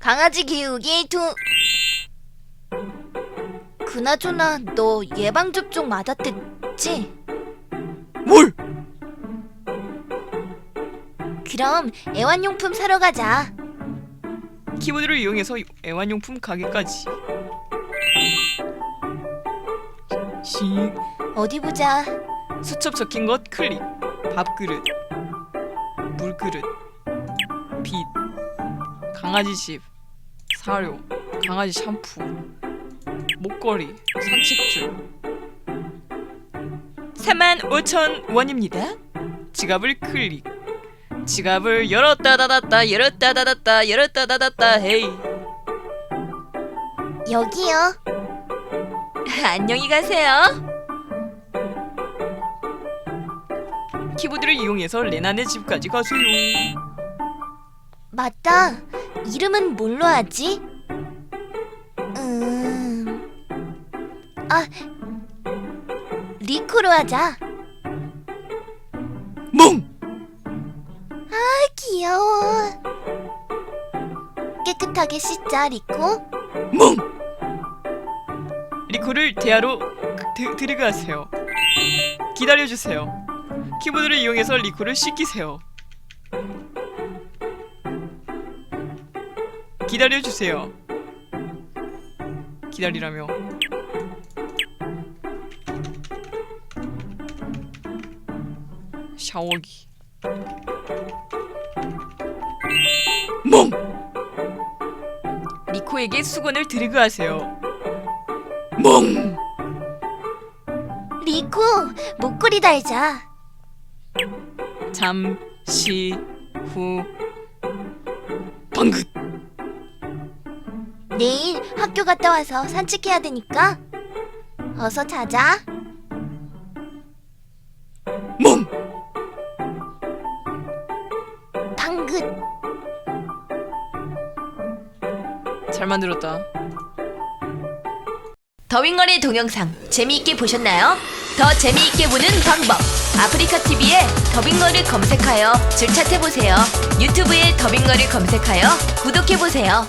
강아지 기우기 투. 그나저나 너 예방 접종 맞았댔지? 뭘? 그럼 애완용품 사러 가자. 키보드를 이용해서 애완용품 가게까지. 시 어디 보자. 수첩 적힌 것 클릭. 밥그릇, 물그릇, 빛, 강아지 집, 사료, 강아지 샴푸, 목걸이, 산책줄. 35,000원입니다. 지갑을 클릭. 지갑을 열었다 닫았다 열었다 닫았다 열었다 닫았다 헤이. 여기요. 안녕히 가세요. 키보드를 이용해서 레나네 집까지 가세요. 맞다. 이름은 뭘로 하지? 음. 아. 리코로 하자. 멍! 아, 귀여워. 깨끗하게 씻자, 리코. 멍! 리코를 대하로 드, 들어가세요. 기다려주세요. 키보드를 이용해서 리코를 씻기세요. 기다려주세요. 기다리라며. 샤워기. 멍! 리코에게 수건을 드리그하세요. 멍! 리코, 목걸이 달자. 잠시 후 방긋 내일 학교 갔다 와서 산책해야 되니까 어서 자자. 멍! 방긋. 잘 만들었다. 더윙걸의 동영상 재미있게 보셨나요? 더 재미있게 보는 방법 아프리카 TV에 더빙걸을 검색하여 즐 찾해 보세요. 유튜브에 더빙걸을 검색하여 구독해 보세요.